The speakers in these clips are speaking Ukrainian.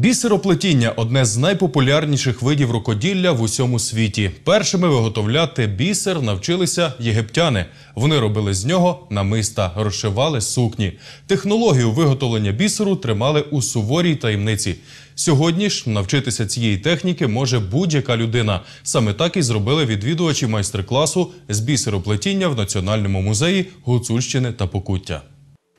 Бісероплетіння одне з найпопулярніших видів рукоділля в усьому світі. Першими виготовляти бісер навчилися єгиптяни. Вони робили з нього намиста, розшивали сукні. Технологію виготовлення бісеру тримали у суворій таємниці. Сьогодні ж навчитися цієї техніки може будь-яка людина. Саме так і зробили відвідувачі майстер-класу з бісероплетіння в Національному музеї Гуцульщини та Покуття.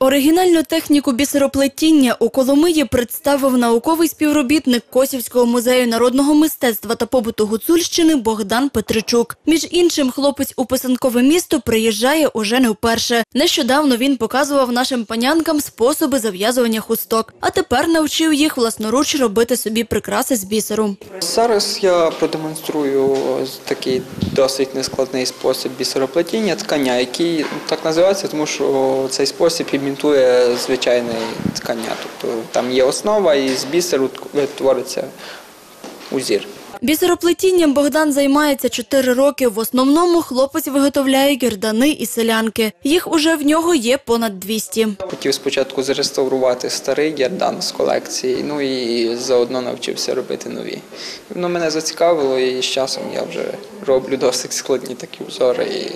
Оригінальну техніку бісероплетіння у Коломиї представив науковий співробітник Косівського музею народного мистецтва та побуту Гуцульщини Богдан Петричук. Між іншим, хлопець у писанкове місто приїжджає уже не вперше. Нещодавно він показував нашим панянкам способи зав'язування хусток, а тепер навчив їх власноруч робити собі прикраси з бісеру. Зараз я продемонструю такий досить нескладний спосіб бісероплетіння ткання, який так називається, тому що цей спосіб імітує звичайне ткання. Тобто там є основа і з бісеру твориться узір. Бісероплетінням Богдан займається 4 роки. В основному хлопець виготовляє гірдани і селянки. Їх уже в нього є понад 200. Хотів спочатку зареставрувати старий гердан з колекції, ну і заодно навчився робити нові. Воно мене зацікавило, і з часом я вже роблю досить складні такі узори. І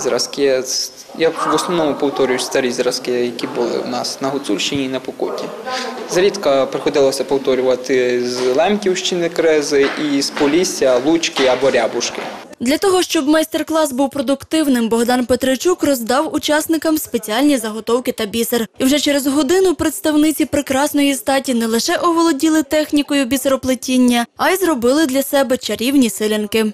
зразки. Я в основному повторюю старі зразки, які були у нас на Гуцульщині і на Покуті. Зрідка приходилося повторювати з Лемківщини крези і з Полісся, Лучки або Рябушки. Для того, щоб майстер-клас був продуктивним, Богдан Петричук роздав учасникам спеціальні заготовки та бісер. І вже через годину представниці прекрасної статі не лише оволоділи технікою бісероплетіння, а й зробили для себе чарівні силянки.